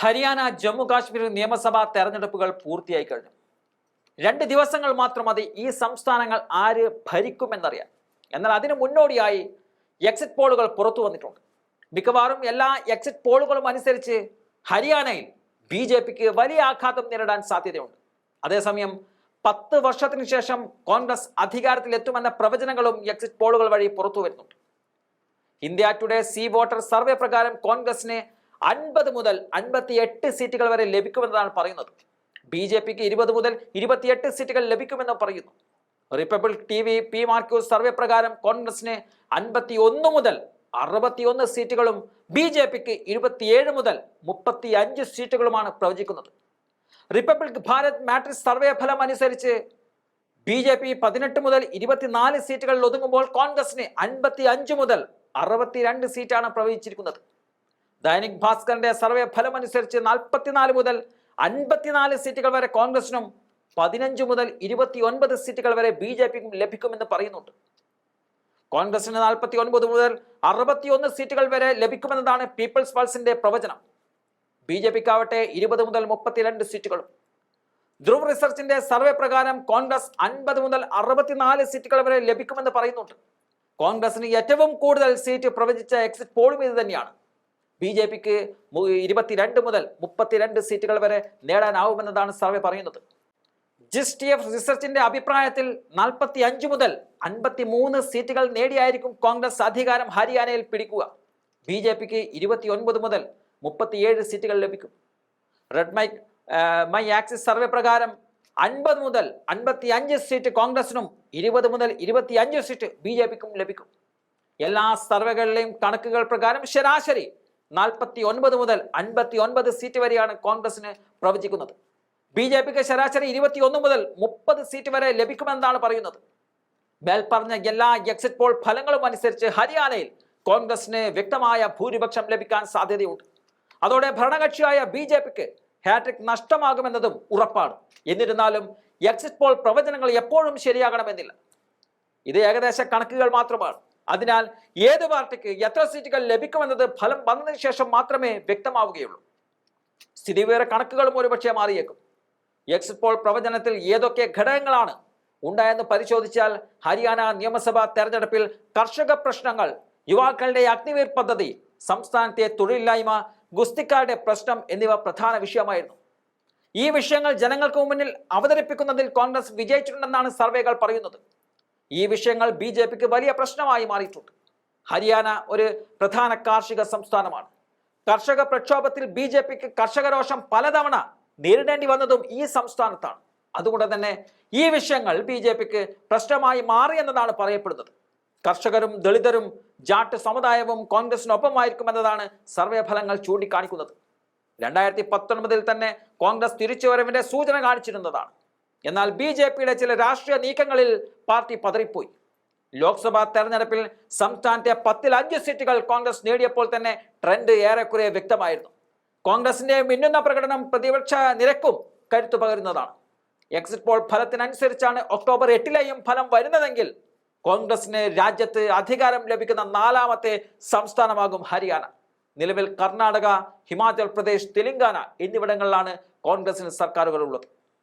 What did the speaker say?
ഹരിയാന ജമ്മു കാശ്മീർ നിയമസഭാ തെരഞ്ഞെടുപ്പുകൾ പൂർത്തിയായി കഴിഞ്ഞു. രണ്ട് ദിവസങ്ങൾ മാത്രം മതി ഈ സംസ്ഥാനങ്ങൾ ആര് ഭരിക്കുമെന്നറിയാൻ. എന്നാൽ അതിനു മുന്നോടിയായി എക്സിറ്റ് പോളുകൾ പുറത്തു വന്നിട്ടുണ്ട്. മിക്കവാറും എല്ലാ എക്സിറ്റ് പോളുകളും അനുസരിച്ച് ഹരിയാനയിൽ ബി വലിയ ആഘാതം നേരിടാൻ സാധ്യതയുണ്ട്. അതേസമയം പത്ത് വർഷത്തിനു ശേഷം കോൺഗ്രസ് അധികാരത്തിലെത്തുമെന്ന പ്രവചനങ്ങളും എക്സിറ്റ് പോളുകൾ വഴി പുറത്തു വരുന്നുണ്ട്. India today C voter survey പ്രകാരം കോൺഗ്രസിന് അൻപത് മുതൽ അൻപത്തി എട്ട് സീറ്റുകൾ വരെ ലഭിക്കുമെന്നാണ് പറയുന്നത്. ബി ജെ പിക്ക് ഇരുപത് മുതൽ ഇരുപത്തിയെട്ട് സീറ്റുകൾ ലഭിക്കുമെന്ന് പറയുന്നു. റിപ്പബ്ലിക് ടി വി പി മാർക്യൂസ് സർവേ പ്രകാരം കോൺഗ്രസിന് അൻപത്തി ഒന്ന് മുതൽ അറുപത്തിയൊന്ന് സീറ്റുകളും ബി ജെ പിക്ക് ഇരുപത്തിയേഴ് മുതൽ മുപ്പത്തി അഞ്ച് സീറ്റുകളുമാണ് പ്രവചിക്കുന്നത്. റിപ്പബ്ലിക് ഭാരത് മാട്രിക്സ് സർവേ ഫലം അനുസരിച്ച് ബി ജെ പി പതിനെട്ട് മുതൽ ഇരുപത്തിനാല് സീറ്റുകളിൽ ഒതുങ്ങുമ്പോൾ കോൺഗ്രസിന് അൻപത്തി അഞ്ച് മുതൽ അറുപത്തിരണ്ട് സീറ്റാണ് പ്രവചിച്ചിരിക്കുന്നത്. ദൈനിക് ഭാസ്കറിന്റെ സർവേ ഫലം അനുസരിച്ച് നാൽപ്പത്തിനാല് മുതൽ അൻപത്തിനാല് സീറ്റുകൾ വരെ കോൺഗ്രസിനും പതിനഞ്ച് മുതൽ ഇരുപത്തി ഒൻപത് സീറ്റുകൾ വരെ ബി ജെ പിക്കും ലഭിക്കുമെന്ന് പറയുന്നുണ്ട്. കോൺഗ്രസിന് നാൽപ്പത്തി ഒൻപത് മുതൽ അറുപത്തിയൊന്ന് സീറ്റുകൾ വരെ ലഭിക്കുമെന്നതാണ് പീപ്പിൾസ് പൾസിന്റെ പ്രവചനം. ബി ജെ പിക്കാവട്ടെ ഇരുപത് മുതൽ മുപ്പത്തിരണ്ട് സീറ്റുകളും. ധ്രുവ് റിസർച്ചിന്റെ സർവേ പ്രകാരം കോൺഗ്രസ് അൻപത് മുതൽ അറുപത്തിനാല് സീറ്റുകൾ വരെ ലഭിക്കുമെന്ന് പറയുന്നുണ്ട്. കോൺഗ്രസിന് ഏറ്റവും കൂടുതൽ സീറ്റ് പ്രവചിച്ച എക്സിറ്റ് പോളും ഇത് തന്നെയാണ്. ബി ജെ പിക്ക് ഇരുപത്തിരണ്ട് മുതൽ മുപ്പത്തിരണ്ട് സീറ്റുകൾ വരെ നേടാനാവുമെന്നതാണ് സർവേ പറയുന്നത്. ജിസ് ടി എഫ് റിസർച്ചിന്റെ അഭിപ്രായത്തിൽ നാൽപ്പത്തി അഞ്ച് മുതൽ അൻപത്തി മൂന്ന് സീറ്റുകൾ നേടിയായിരിക്കും കോൺഗ്രസ് അധികാരം ഹരിയാനയിൽ പിടിക്കുക. ബി ജെ പിക്ക് ഇരുപത്തി ഒൻപത് മുതൽ മുപ്പത്തിയേഴ് സീറ്റുകൾ ലഭിക്കും. Red my my axis survey പ്രകാരം അൻപത് മുതൽ അൻപത്തി അഞ്ച് സീറ്റ് കോൺഗ്രസിനും ഇരുപത് മുതൽ ഇരുപത്തി അഞ്ച് സീറ്റ് ബി ജെ പിക്കും ലഭിക്കും. എല്ലാ സർവേകളിലെയും കണക്കുകൾ പ്രകാരം ശരാശരി നാൽപ്പത്തി ഒൻപത് മുതൽ അൻപത്തി ഒൻപത് സീറ്റ് വരെയാണ് കോൺഗ്രസിന് പ്രവചിക്കുന്നത്. ബി ജെ പിക്ക് ശരാശരി ഇരുപത്തി ഒന്ന് മുതൽ മുപ്പത് സീറ്റ് വരെ ലഭിക്കുമെന്നാണ് പറയുന്നത്. മേൽപ്പറഞ്ഞ എല്ലാ എക്സിറ്റ് പോൾ ഫലങ്ങളും അനുസരിച്ച് ഹരിയാനയിൽ കോൺഗ്രസിന് വ്യക്തമായ ഭൂരിപക്ഷം ലഭിക്കാൻ സാധ്യതയുണ്ട്. അതോടെ ഭരണകക്ഷിയായ ബി ജെ പിക്ക് ഹാട്രിക് നഷ്ടമാകുമെന്നതും ഉറപ്പാണ്. എന്നിരുന്നാലും എക്സിറ്റ് പോൾ പ്രവചനങ്ങൾ എപ്പോഴും ശരിയാകണമെന്നില്ല. ഇത് ഏകദേശ കണക്കുകൾ മാത്രമാണ്. അതിനാൽ ഏത് പാർട്ടിക്ക് എത്ര സീറ്റുകൾ ലഭിക്കുമെന്നത് ഫലം വന്നതിന് ശേഷം മാത്രമേ വ്യക്തമാവുകയുള്ളൂ. സ്ഥിതിവിവര കണക്കുകളും ഒരുപക്ഷെ മാറിയേക്കും. എക്സിറ്റ് പോൾ പ്രവചനത്തിൽ ഏതൊക്കെ ഘടകങ്ങളാണ് ഉണ്ടായെന്ന് പരിശോധിച്ചാൽ ഹരിയാന നിയമസഭാ തെരഞ്ഞെടുപ്പിൽ കർഷക പ്രശ്നങ്ങൾ യുവാക്കളുടെ അഗ്നിവീർ പദ്ധതി സംസ്ഥാനത്തെ തൊഴിലില്ലായ്മ ഗുസ്തിക്കാരുടെ പ്രശ്നം എന്നിവ പ്രധാന വിഷയമായിരുന്നു. ഈ വിഷയങ്ങൾ ജനങ്ങൾക്ക് മുന്നിൽ അവതരിപ്പിക്കുന്നതിൽ കോൺഗ്രസ് വിജയിച്ചിട്ടുണ്ടെന്നാണ് സർവേകൾ പറയുന്നത്. ഈ വിഷയങ്ങൾ ബി ജെ പിക്ക് വലിയ പ്രശ്നമായി മാറിയിട്ടുണ്ട്. ഹരിയാന ഒരു പ്രധാന കാർഷിക സംസ്ഥാനമാണ്. കർഷക പ്രക്ഷോഭത്തിൽ ബി ജെ പിക്ക് കർഷകരോഷം പലതവണ നേരിടേണ്ടി വന്നതും ഈ സംസ്ഥാനത്താണ്. അതുകൊണ്ട് തന്നെ ഈ വിഷയങ്ങൾ ബി ജെ പിക്ക് പ്രശ്നമായി മാറി എന്നതാണ് പറയപ്പെടുന്നത്. കർഷകരും ദളിതരും ജാട്ട് സമുദായവും കോൺഗ്രസിനൊപ്പമായിരിക്കുമെന്നതാണ് സർവേ ഫലങ്ങൾ ചൂണ്ടിക്കാണിക്കുന്നത്. രണ്ടായിരത്തി പത്തൊൻപതിൽ തന്നെ കോൺഗ്രസ് തിരിച്ചുവരവിന്റെ സൂചന കാണിച്ചിരുന്നതാണ്. എന്നാൽ ബി ജെ പിയുടെ ചില രാഷ്ട്രീയ നീക്കങ്ങളിൽ പാർട്ടി പതറിപ്പോയി. ലോക്സഭാ തെരഞ്ഞെടുപ്പിൽ സംസ്ഥാനത്തെ പത്തിൽ അഞ്ച് സീറ്റുകൾ കോൺഗ്രസ് നേടിയപ്പോൾ തന്നെ ട്രെൻഡ് ഏറെക്കുറെ വ്യക്തമായിരുന്നു. കോൺഗ്രസിന്റെ മിന്നുന്ന പ്രകടനം പ്രതിപക്ഷ നിരക്കും കരുത്തു പകരുന്നതാണ്. എക്സിറ്റ് പോൾ ഫലത്തിനനുസരിച്ചാണ് ഒക്ടോബർ എട്ടിലെയും ഫലം വരുന്നതെങ്കിൽ കോൺഗ്രസിന് രാജ്യത്ത് അധികാരം ലഭിക്കുന്ന നാലാമത്തെ സംസ്ഥാനമാകും ഹരിയാന. നിലവിൽ കർണാടക ഹിമാചൽ പ്രദേശ് തെലങ്കാന എന്നിവിടങ്ങളിലാണ് കോൺഗ്രസിന് സർക്കാരുകൾ ഉള്ളത്.